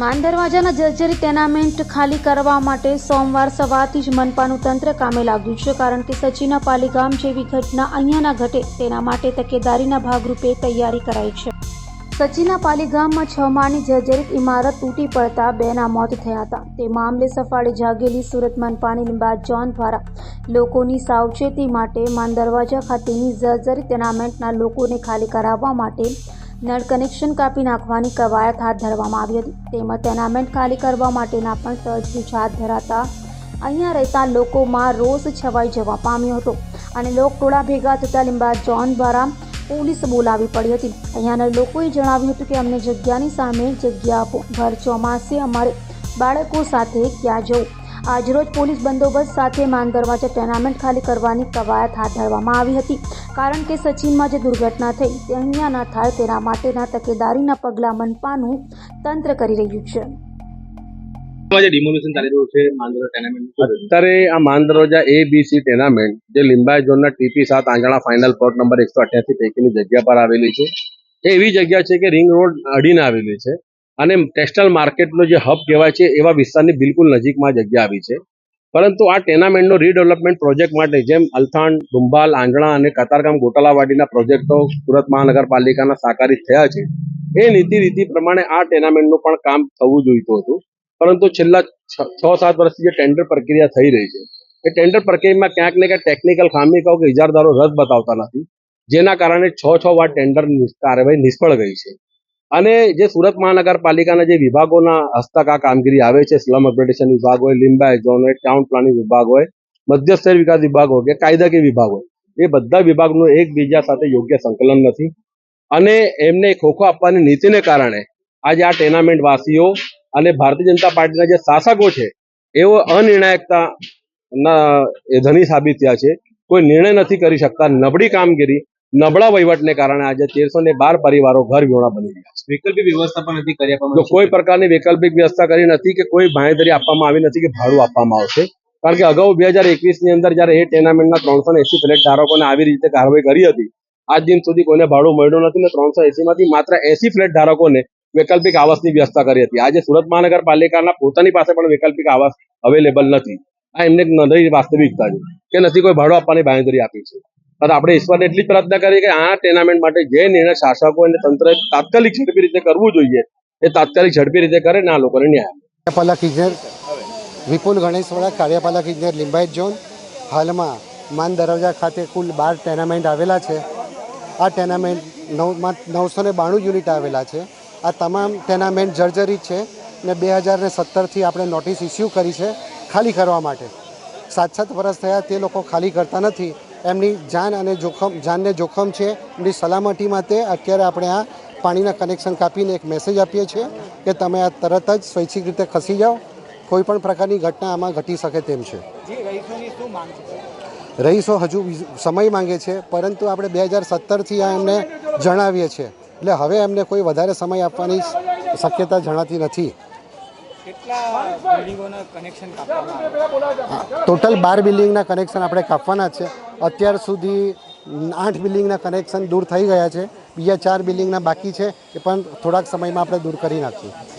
માન દરવાજાના જર્જરી ટેનામેન્ટ ખાલી કરવા માટે સોમવાર સવારથી જ મનપાનું તંત્ર કામે લાગ્યું છે કારણ કે સચીના પાલીગામ જેવી ઘટના અહીંયાના ઘટે તેના માટે તકેદારીના ભાગરૂપે તૈયારી કરાઈ છે. સચીના પાલીગામમાં છ માળની જર્જરિત ઇમારત તૂટી પડતા બેના મોત થયા હતા. તે મામલે સફાળે જાગેલી સુરત મનપાની લીંબાદ જોન દ્વારા લોકોની સાવચેતી માટે માન દરવાજા ખાતેની જર્જરિત ટેનામેન્ટના લોકોને ખાલી કરાવવા માટે નળ કનેક્શન કાપી નાખવાની કવાયત હાથ ધરવામાં આવી હતી. તેમજ ટેનામેન્ટ ખાલી કરવા માટેના પણ તજવીજ હાથ ધરાતા અહીંયા રહેતા લોકોમાં રોષ છવાઈ જવા પામ્યો હતો અને લોકટોળા ભેગા થતા લીંબાદ જોન દ્વારા પોલીસ બોલાવી પડી હતી. અહીંયાના લોકોએ જણાવ્યું હતું કે અમને જગ્યાની સામે જગ્યા આપો. ભર ચોમાસે અમારે બાળકો સાથે ક્યાં જવું? આજરોજ પોલીસ બંદોબસ્ત સાથે માન દરવાજા ટેનામેન્ટ ખાલી કરવાની કવાયત હાથ ધરવામાં આવી હતી. કારણ કે સચિનમાં જે દુર્ઘટના થઈ, તે અહીંયા ન થાય, તેના માટેના તકેદારીના પગલાં મનપાનું તંત્ર કરી રહ્યું છે. જે ડિમોલિશન ચાલી રહ્યું છે, માંદરા ટેનામેન્ટ અત્યારે આ માંદરોજા એ બી સી ટેનામેન્ટ જે લિંબાય ઝોનના ટીપી સાત આંગણા ફાઇનલ પ્લોટ નંબર એકસો પૈકીની જગ્યા પર આવેલી છે. એ એવી જગ્યા છે કે રિંગ રોડ અડીને આવેલી છે અને ટેક્સટાઇલ માર્કેટનો જે હબ કહેવાય છે, એવા વિસ્તારની બિલકુલ નજીકમાં જગ્યા આવી છે. પરંતુ આ ટેનામેન્ટનો રીડેવલપમેન્ટ પ્રોજેક્ટ માટે જેમ અલથાણ, ડુંબાલ, આંજણા અને કતારગામ ગોટાલાવાડીના પ્રોજેક્ટો સુરત મહાનગરપાલિકાના સાકારિત થયા છે. એ નીતિ રીતિ પ્રમાણે આ ટેનામેન્ટનું પણ કામ થવું જોઈતું હતું. પરંતુ છેલ્લા છ સાત વર્ષથી જે ટેન્ડર પ્રક્રિયા થઈ રહી છે, એ ટેન્ડર પ્રક્રિયામાં ક્યાંક ને ક્યાંક ટેકનિકલ ખામી કહો કે ઇજારદારો રદ બતાવતા નથી, જેના કારણે છ છ વાર ટેન્ડર કાર્યવાહી નિષ્ફળ ગઈ છે. અને જે સુરત મહાનગરપાલિકાના જે વિભાગોના હસ્તક આ કામગીરી આવે છે, સ્લમ અપગ્રેડેશન વિભાગ હોય, લિંબાયત ઝોન હોય ટાઉન પ્લાનિંગ વિભાગ હોય, મધ્યસ્થ વિકાસ વિભાગ હોય કે કાયદાકીય વિભાગ હોય, એ બધા વિભાગનું એકબીજા સાથે યોગ્ય સંકલન નથી. અને એમને ખોખો આપવાની નીતિને કારણે આજે આ ટેનામેન્ટ વાસીઓ અને ભારતીય જનતા પાર્ટીના જે શાસકો છે એઓ અનિર્ણાયકતા ના ધની સાબિત થયા છે. કોઈ નિર્ણય નથી કરી શકતા. નબળી કામગીરી નબળા વહીવટને કારણે આજે તેરસો ને બાર પરિવારો ઘર વિહોણા બની ગયા છે. વૈકલ્પિક વ્યવસ્થા પણ નથી કરી આપવામાં કોઈ પ્રકારની વૈકલ્પિક વ્યવસ્થા કરી નથી કે કોઈ ભાંયધરી આપવામાં આવી નથી કે ભાડું આપવામાં આવશે. કારણ કે અગાઉ બે હજાર એકવીસની અંદર જ્યારે એ ટેનામેન્ટના ત્રણસો ને એસી ફ્લેટ ધારકોને આવી રીતે કાર્યવાહી કરી હતી આજ દિન સુધી કોઈને ભાડું મળ્યું નથી ને ત્રણસો એસીમાંથી માત્ર એસી ફ્લેટ ધારકોને વૈકલ્પિક આવાસની વ્યવસ્થા કરી હતી. આજે સુરત મહાનગરપાલિકાના પોતાની પાસે પણ વૈકલ્પિક આવાસ અવેલેબલ નથી. આ એમને એક નવી વાસ્તવિકતા છે કે નથી કોઈ ભાડો આપવાની બાંયધરી આપી છે. પણ આપણે ઈશ્વરને એટલી જ પ્રાર્થના કરીએ કે આ ટેનામેન્ટ માટે જે નિર્ણય શાસકો અને તંત્રએ તાત્કાલિક ઝડપી રીતે કરવું જોઈએ, એ તાત્કાલિક ઝડપી રીતે કરે ને આ લોકોને ન્યાય કાર્યપાલક ઇજનેર વિપુલ ગણેશવાળા, કાર્યપાલક ઇજનેર લિંબાયત ઝોન હાલમાં માન દરવાજા ખાતે કુલ બાર ટેનામેન્ટ આવેલા છે. આ ટેનામેન્ટ નવમાં નવસો ને બાણું યુનિટ આવેલા છે. આ તમામ ટેનામેન્ટ જર્જરિત છે ને બે હજારને સત્તરથી આપણે નોટિસ ઇસ્યુ કરી છે ખાલી કરવા માટે. સાત સાત વર્ષ થયા તે લોકો ખાલી કરતા નથી. એમની જાન અને જોખમ જાનને જોખમ છે. એમની સલામતી માટે અત્યારે આપણે આ પાણીના કનેક્શન કાપીને એક મેસેજ આપીએ છીએ કે તમે આ તરત જ સ્વૈચ્છિક રીતે ખસી જાઓ. કોઈ પણ પ્રકારની ઘટના આમાં ઘટી શકે તેમ છે. રહીશો હજુ સમય માંગે છે પરંતુ આપણે બે હજાર સત્તરથી આ એમને જણાવીએ છીએ. એટલે હવે એમને કોઈ વધારે સમય આપવાની શક્યતા જણાતી નથી. ટોટલ બાર બિલ્ડિંગના કનેક્શન આપણે કાપવાના છે. અત્યાર સુધી આઠ બિલ્ડિંગના કનેક્શન દૂર થઈ ગયા છે. બીજા ચાર બિલ્ડિંગના બાકી છે. એ પણ થોડાક સમયમાં આપણે દૂર કરી નાખીશું.